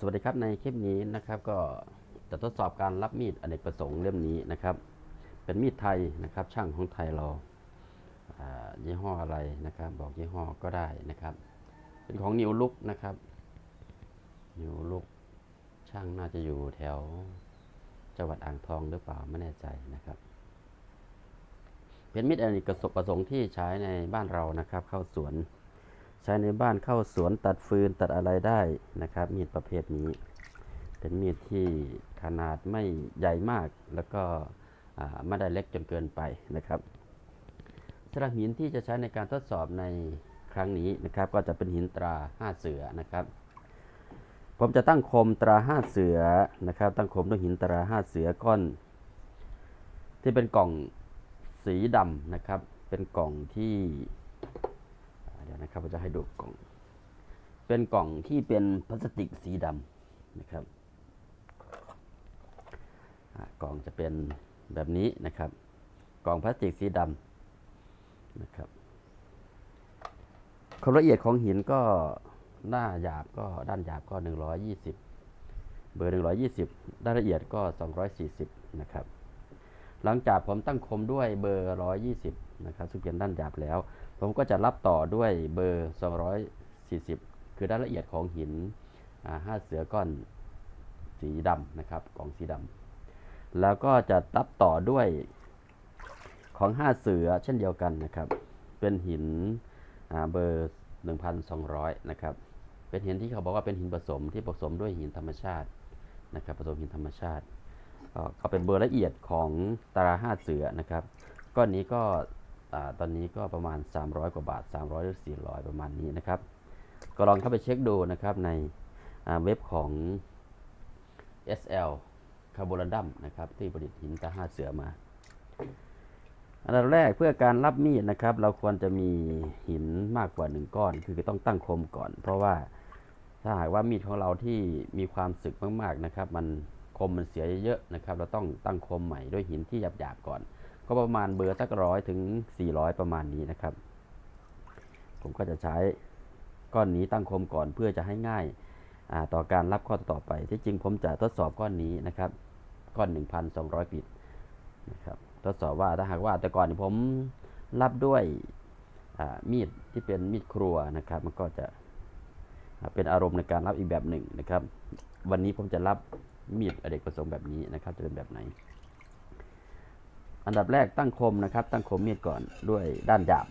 สวัสดีครับในคลิปนี้นะครับก็จะทดสอบการรับมีดอเนกประสงค์เล่มนี้นะครับ เป็นมีดไทยนะครับ ช่างของไทยเรายี่ห้ออะไรนะครับ บอกยี่ห้อก็ได้นะครับ เป็นของนิวลุกนะครับนิวลุกช่างน่าจะอยู่แถวจังหวัดอ่างทองหรือเปล่าไม่แน่ใจนะครับ เป็นมีดอเนกประสงค์ที่ใช้ในบ้านเรานะครับ เข้าสวน ใช้ในบ้านเข้าสวนตัดฟืนตัดอะไรได้นะครับ มีดประเภทนี้ เป็นมีดที่ขนาดไม่ใหญ่มากแล้วก็ไม่ได้เล็กจนเกินไปนะครับสำหรับหินที่จะใช้ในการทดสอบในครั้งนี้นะครับ ก็จะเป็นหินตราห้าเสือนะครับ ผมจะตั้งคมตราห้าเสือนะครับ ตั้งคมด้วยหินตราห้าเสือก้อน ที่เป็นกล่องสีดำนะครับ เป็นกล่องที่ ดี๋ยวนะครับผมจะให้ดูกล่อง เป็นกล่องที่เป็นพลาสติกสีดำนะครับกล่องจะเป็นแบบนี้นะครับ กล่องพลาสติกสีดำนะครับความละเอียดของหินก็หน้าหยาบก็ด้านหยาบก็ 120 เบอร์ 120 ด้านละเอียดก็ 240 นะครับ หลังจากผมตั้งคมด้วยเบอร์ 120 นะครับซึ่งเป็นด้านหยาบแล้ว ผมก็จะรับต่อด้วยเบอร์ 240 คือด้านละเอียดของหินห้าเสือก้อนสีดำนะครับกองสีดำแล้วก็จะรับต่อด้วยของห้าเสือเช่นเดียวกันนะครับ เป็นหินเบอร์ 1,200 นะครับ เป็นหินที่เขาบอกว่าเป็นหินผสมที่ผสมด้วยหินธรรมชาตินะครับผสมหินธรรมชาติก็เป็นเบอร์ละเอียดของตาราห้าเสือนะครับ ก้อนนี้ก็ ตอนนี้ก็ประมาณ 300 กว่าบาท 300 หรือ 400 ประมาณนี้นะครับ ก็ลองเข้าไปเช็คดูนะครับในเว็บของ SL คาร์บอลัมนะครับที่ผลิตหินตาห้าเสือมา อันดับแรกเพื่อการรับมีดนะครับ เราควรจะมีหินมากกว่า1ก้อน คือต้องตั้งคมก่อน เพราะว่าถ้าหากว่ามีดของเราที่มีความสึกมากๆนะครับ มันคมมันเสียเยอะๆนะครับ เราต้องตั้งคมใหม่ด้วยหินที่หยาบๆก่อน ก็ประมาณเบอร์สักร้อยถึง 400 ประมาณนี้นะครับ ผมก็จะใช้ก้อนนี้ตั้งคมก่อนเพื่อจะให้ง่ายาต่อการรับข้อต่อไป ที่จริงผมจะทดสอบก้อนนี้นะครับ ก้อน 1,200 ปิดนะครับทดสอบว่าถ้าหากว่าแต่ก่อนผมรับด้วยมีดที่เป็นมีดครัวนะครับ มันก็จะเป็นอารมณ์ในการรับอีกแบบหนึ่งนะครับ วันนี้ผมจะรับมีดอเนกประสงค์แบบนี้นะครับ จะเป็นแบบไหน อันดับแรกตั้งคมนะครับ ตั้งคมมีดก่อนด้วยด้านหยาบ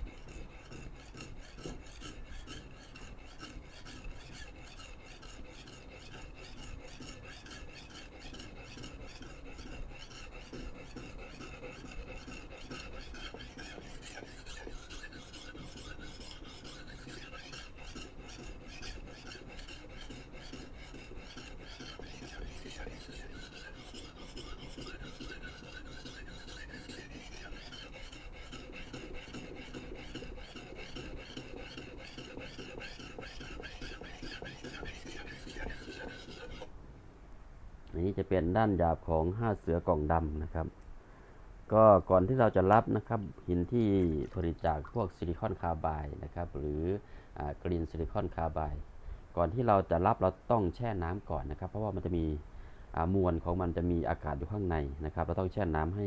ด้านหยาบของห้าเสือกล่องดำนะครับ ก็ก่อนที่เราจะรับนะครับหินที่ผลิตจากพวกซิลิคอนคาร์บายนะครับหรือกรีนซิลิคอนคาร์บายก่อนที่เราจะรับเราต้องแช่น้ำก่อนนะครับ เพราะว่ามันจะมีมวลของมันจะมีอากาศอยู่ข้างในนะครับ เราต้องแช่น้ำให้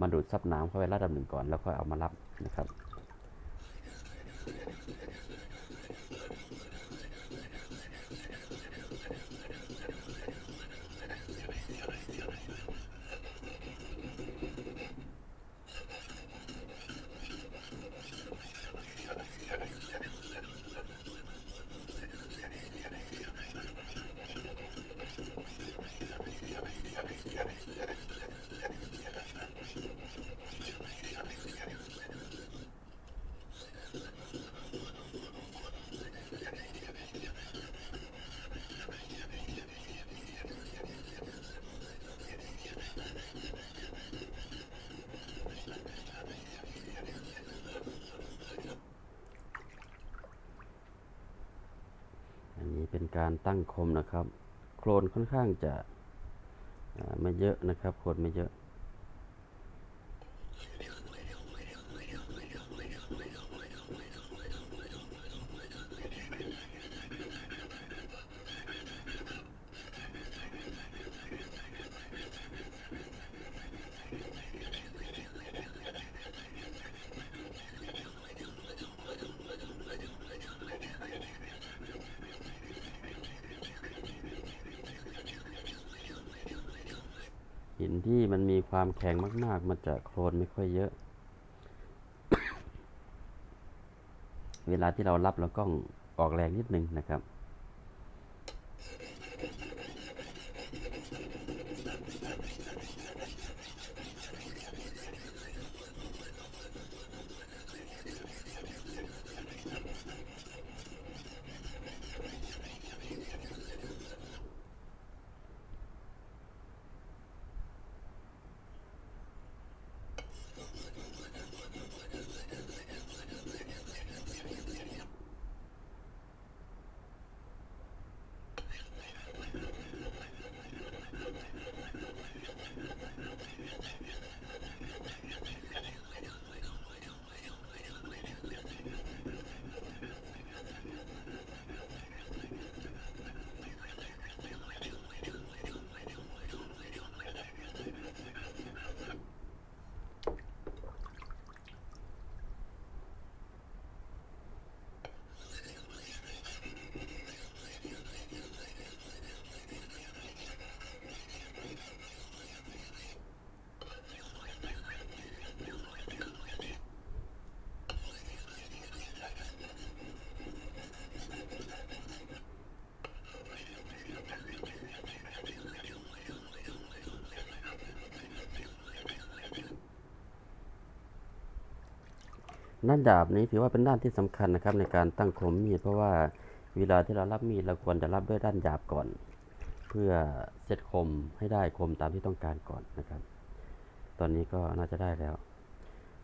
มันดูดซับน้ำเข้าไประดับหนึ่งก่อน แล้วค่อยเอามารับนะครับ การตั้งคมนะครับ โคลนค่อนข้างจะไม่เยอะนะครับโคลนไม่เยอะ ที่มันมีความแข็งมาก ๆ มันจะโคลนไม่ค่อยเยอะ เวลาที่เรารับเรากล้ออกแรงนิดนึงนะครับ ด้านดาบนี้ถือว่าเป็นด้านที่สำคัญนะครับ ในการตั้งคมมีดเพราะว่าเวลาที่เรารับมีดเราควรจะรับด้วยด้านหยาบก่อน เพื่อเซตคมให้ได้คมตามที่ต้องการก่อนนะครับ ตอนนี้ก็น่าจะได้แล้ว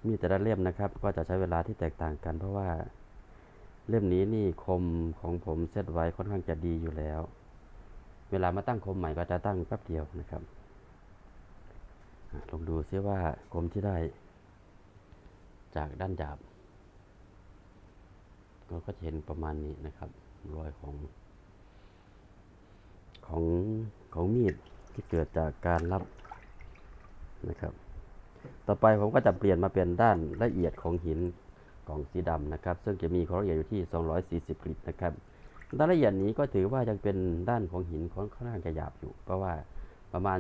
มีดแต่ละเล่มนะครับ ก็จะใช้เวลาที่แตกต่างกัน เพราะว่าเล่มนี้นี่คมของผมเซตไว้ค่อนข้างจะดีอยู่แล้ว เวลามาตั้งคมใหม่ก็จะตั้งแป๊บเดียวนะครับลองดูซิว่าคมที่ได้จากด้านหยาบ เราก็จะเห็นประมาณนี้นะครับ รอยของ ของของมีดที่เกิดจากการรับนะครับ ต่อไปผมก็จะเปลี่ยนมาเป็นด้านละเอียดของหินของสีดำนะครับ ซึ่งจะมีความละเอียดอยู่ที่ 240กริตนะครับ ด้านละเอียดนี้ก็ถือว่ายังเป็นด้านของหินค่อนข้างจะหยาบอยู่ เพราะว่าประมาณ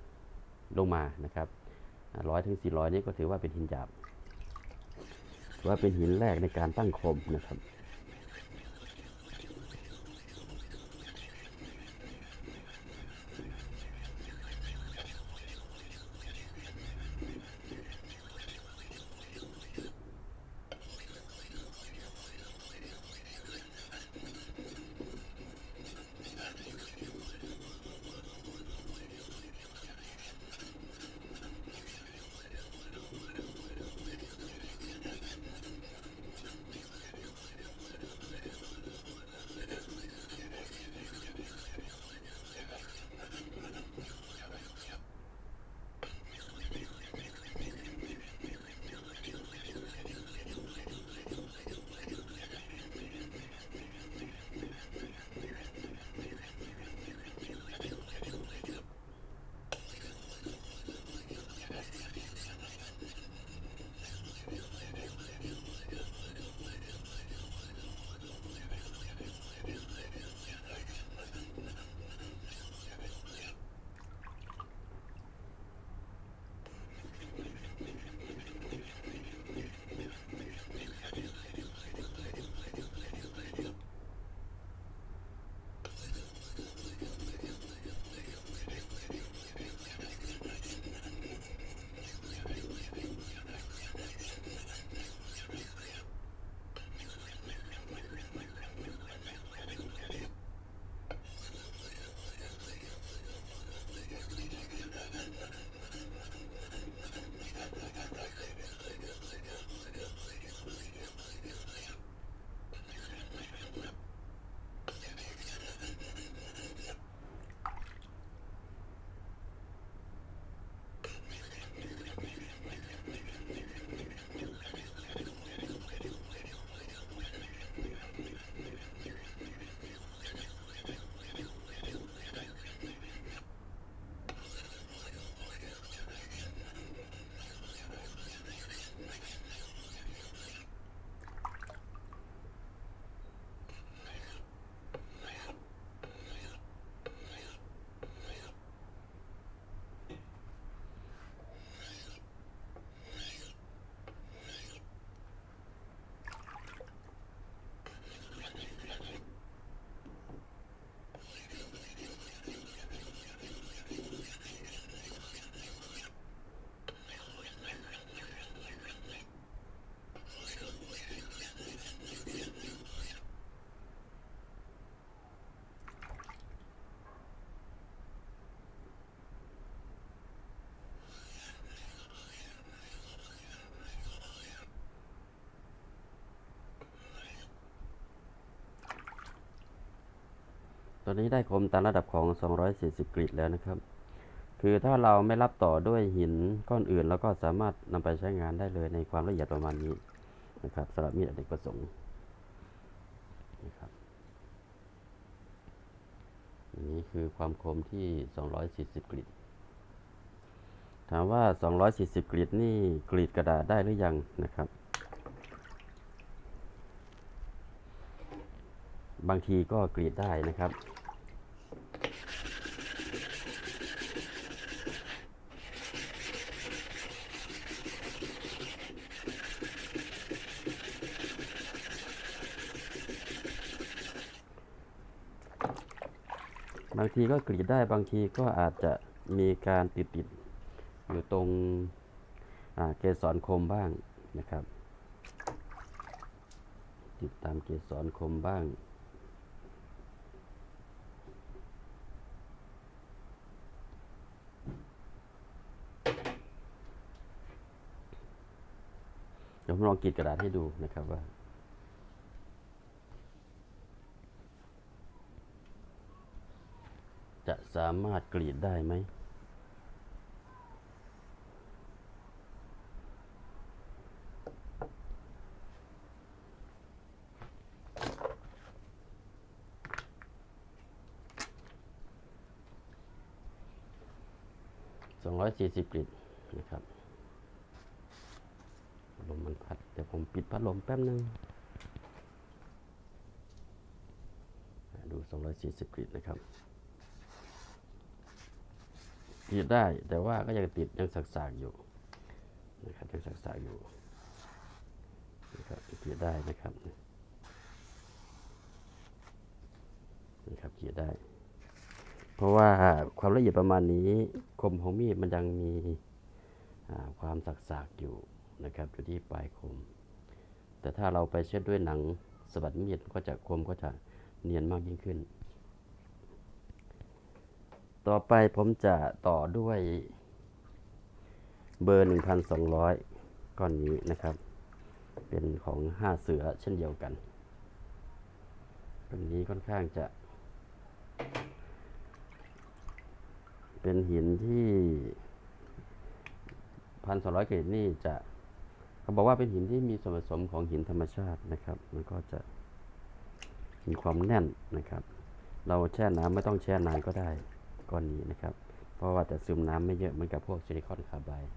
400 ลงมานะครับ 100ถึง400 นี้ก็ถือว่าเป็นหินหยาบ ว่าเป็นหินแรกในการตั้งคมนะครับ อนนี้ได้คมตามระดับของ 240 กริดแล้วนะครับ คือถ้าเราไม่รับต่อด้วยหินก้อนอื่นเราก็สามารถนำไปใช้งานได้เลยในความละเอียดประมาณนี้นะครับสำหรับมีดอเนกประสงค์นะครับนี้คือความคมที่ 240 กริดถามว่า 240 กริดนี่กรีดกระดาษได้หรือยังนะครับ บางทีก็กรีดได้นะครับ ทีก็กรีดได้บางทีก็อาจจะมีการติดติดอยู่ตรงเกสรคมบ้างนะครับ ติดตามเกสรคมบ้างเดี๋ยวผมลองกรีดกระดาษให้ดูนะครับว่า จะสามารถกรีดได้ไหม สองร้อยสี่สิบกรีดนะครับลมมันพัด เดี๋ยวผมปิดพัดลมแป๊บนึงดู 240กรีดนะครับ กรีดได้ แต่ว่าก็ยังติดยังสักๆอยู่นะครับยังสักๆอยู่นะครับกรีดได้นะครับนะครับกรีดได้ เพราะว่าความละเอียดประมาณนี้คมของมีดมันยังมีความสักๆอยู่นะครับอยู่ที่ปลายคม แต่ถ้าเราไปเช็ดด้วยหนังสะบัดมีดก็จะคมก็จะเนียนมากยิ่งขึ้น ต่อไปผมจะต่อด้วยเบอร์ 1,200 ก้อนนี้นะครับ เป็นของ 5 เสือเช่นเดียวกันก้อนนี้ค่อนข้างจะ เป็นหินที่พันสองร้อยเกรดนี่จะเขาบอกว่าเป็นหินที่มีส่วนผสมของหินธรรมชาตินะครับ มันก็จะมีความแน่นนะครับ เราแช่น้ำไม่ต้องแช่นานก็ได้ ก้อนนี้นะครับ เพราะว่าจะซึมน้ำไม่เยอะเหมือนกับพวกซิลิคอนคาร์ไบด์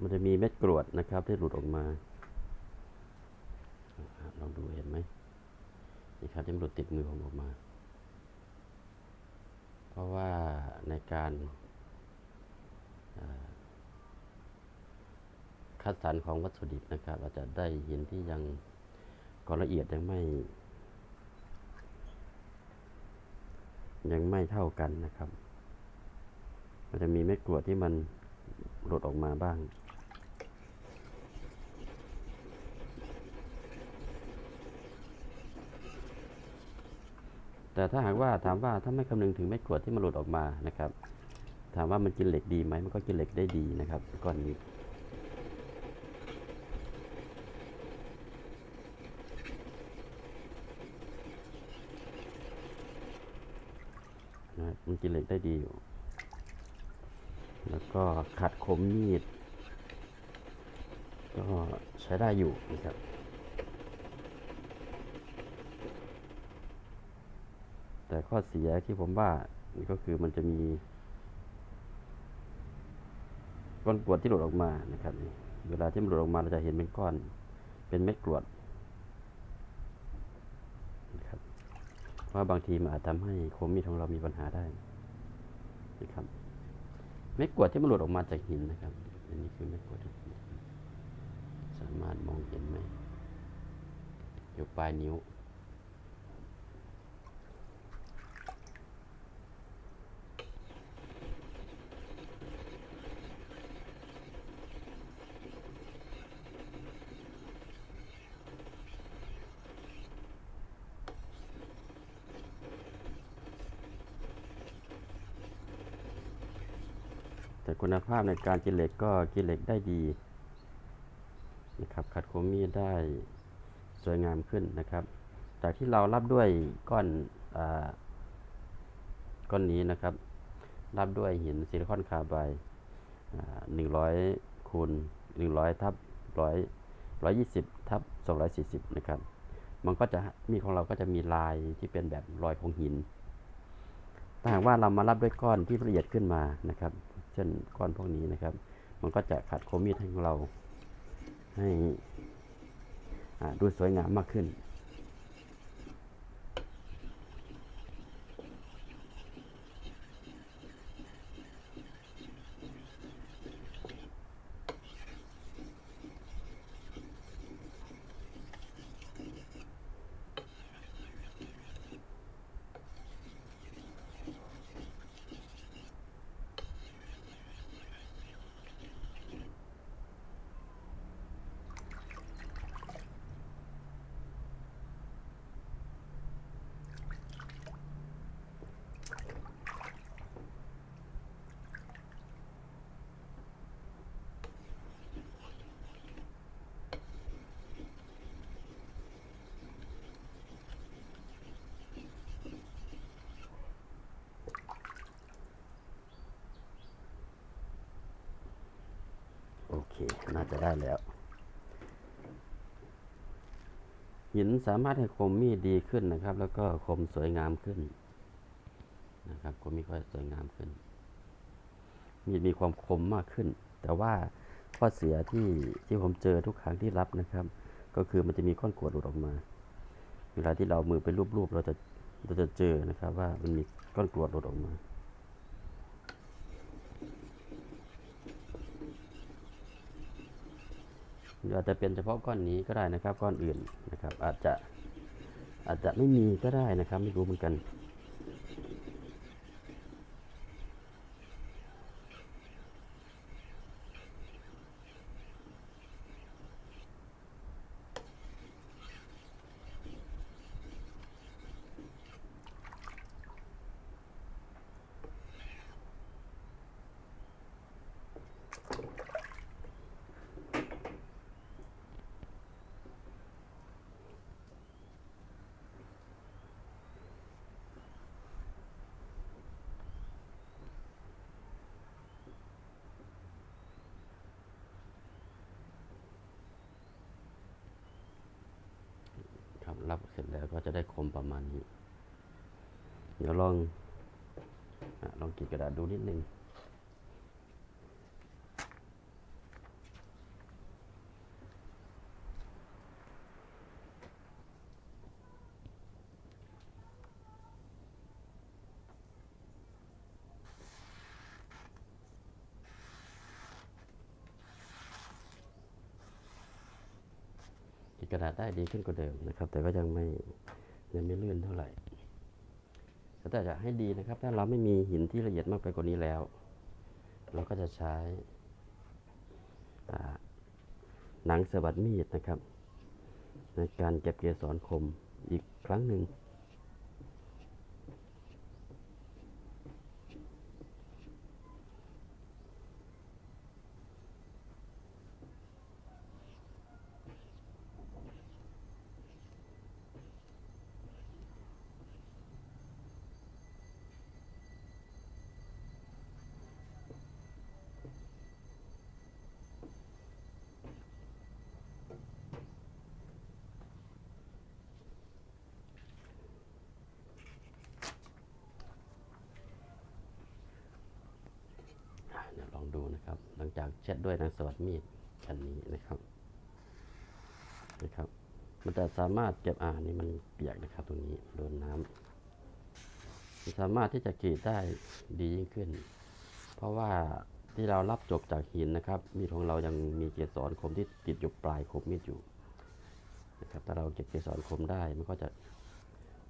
มันจะมีเม็ดกรวดนะครับ ที่หลุดออกมา ลองดูเห็นไหมนี่ครับที่มันหลุดติดมือผมออกมา เพราะว่าในการคัดสรรของวัตถุดิบนะครับเราจะได้หินที่ยังก่อนละเอียดยังไม่ ยังไม่เท่ากันนะครับมันจะมีเม็ดกรวดที่มันหลุดออกมาบ้าง แต่ถ้าหากว่าถามว่าถ้าไม่คำนึงถึงเม็ดกรวดที่มันหลุดออกมานะครับ ถามว่ามันกินเหล็กดีไหมมันก็กินเหล็กได้ดีนะครับก้อนนี้นะมันกินเหล็กได้ดีอยู่ แล้วก็ขัดคมมีด ก็ใช้ได้อยู่นะครับ แต่ข้อเสียที่ผมว่าก็คือมันจะมีก้อนกรวดที่หลุดออกมานะครับ เวลาที่มันหลุดออกมาเราจะเห็นเป็นก้อน เป็นเม็ดกรวดนะครับว่าบางทีมันอาจทำให้คมมีดของเรามีปัญหาได้นะครับ เม็ดกรวดที่มันหลุดออกมาจากหินนะครับ อันนี้คือเม็ดกรวดสามารถมองเห็นไหมอยู่ปลายนิ้ว คุณภาพในการกินเหล็กก็กินเหล็กได้ดีนะครับขัดคมมีดได้สวยงามขึ้นนะครับ จากที่เรารับด้วยก้อนอาก้อนนี้นะครับ รับด้วยหินซิลิคอนคาร์บายหนึ่งร้อยคูณหนึ่งร้อยทับร้อยร้อยยี่สิบทับสองร้อยสี่สิบนะครับ มันก็จะมีของเราก็จะมีลายที่เป็นแบบรอยของหินถ้าหากว่าเรามารับด้วยก้อนที่ละเอียดขึ้นมานะครับ ช่นก้อนพวกนี้นะครับ มันก็จะขัดคมมีดให้ของเราให้ดูสวยงามมากขึ้น น่าจะได้แล้ว หินสามารถให้คมมีดดีขึ้นนะครับ แล้วก็คมสวยงามขึ้นนะครับคมมีดค่อยสวยงามขึ้น มีดมีความคมมากขึ้น แต่ว่าข้อเสียที่ที่ผมเจอทุกครั้งที่รับนะครับ ก็คือมันจะมีก้อนกรวดหลุดออกมา เวลาที่เรามือไปรูปๆเราจะเราจะเจอนะครับว่ามันมีก้อนกรวดหลุดออกมา รืออาจจะเป็นเฉพาะก้อนนี้ก็ได้นะครับ ก้อนอื่นนะครับ อาจจะอาจจะไม่มีก็ได้นะครับ ไม่รู้เหมือนกัน เสร็จแล้วก็จะได้คมประมาณนี้ เดี๋ยวลองลองกรีดกระดาษดูนิดนึง กระดาษได้ดีขึ้นกว่าเดิมนะครับ แต่ก็ยังไม่ยังไม่ลื่นเท่าไหร่แต่จะให้ดีนะครับ ถ้าเราไม่มีหินที่ละเอียดมากไปกว่านี้แล้ว เราก็จะใช้หนังสะบัดมีดนะครับ ในการเก็บเกสรคมอีกครั้งหนึ่ง นะครับ หลังจากเช็ดด้วยน้ำสวัสดมีดอันนี้นะครับนะครับ มันจะสามารถเก็บอ่านี่มันเปียกนะครับตรงนี้โดนน้ำสามารถที่จะกรีดได้ดียิ่งขึ้น เพราะว่าที่เรารับจบจากหินนะครับ มีดของเรายังมีเกสรคมที่ติดอยู่ปลายคมมีดอยู่นะครับถ้าเราเก็บเกสรคมได้มันก็จะ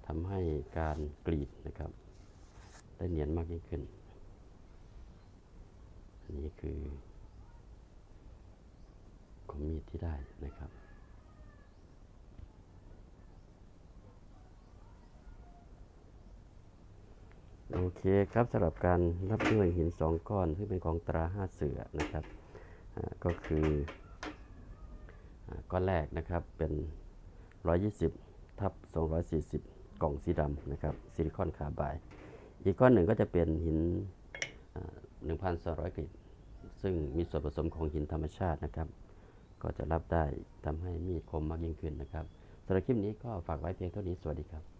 ทำให้การกรีดนะครับ ได้เนียนมากยิ่งขึ้น อันนี้คือคมมีดที่ได้นะครับ โอเคครับสำหรับการรับด้วยหินสองก้อนที่เป็นของตราห้าเสือนะครับก็คืออก้อนแรกนะครับเป็น 120 ทับ 240 กล่องสีดำนะครับซิลิคอนคาร์บาย อีกก้อนหนึ่งก็จะเป็นหินอ่า1,200กรีด ซึ่งมีส่วนผสมของหินธรรมชาตินะครับ ก็จะรับได้ทำให้มีดคมมากยิ่งขึ้นนะครับสำหรับคลิปนี้ก็ฝากไว้เพียงเท่านี้สวัสดีครับ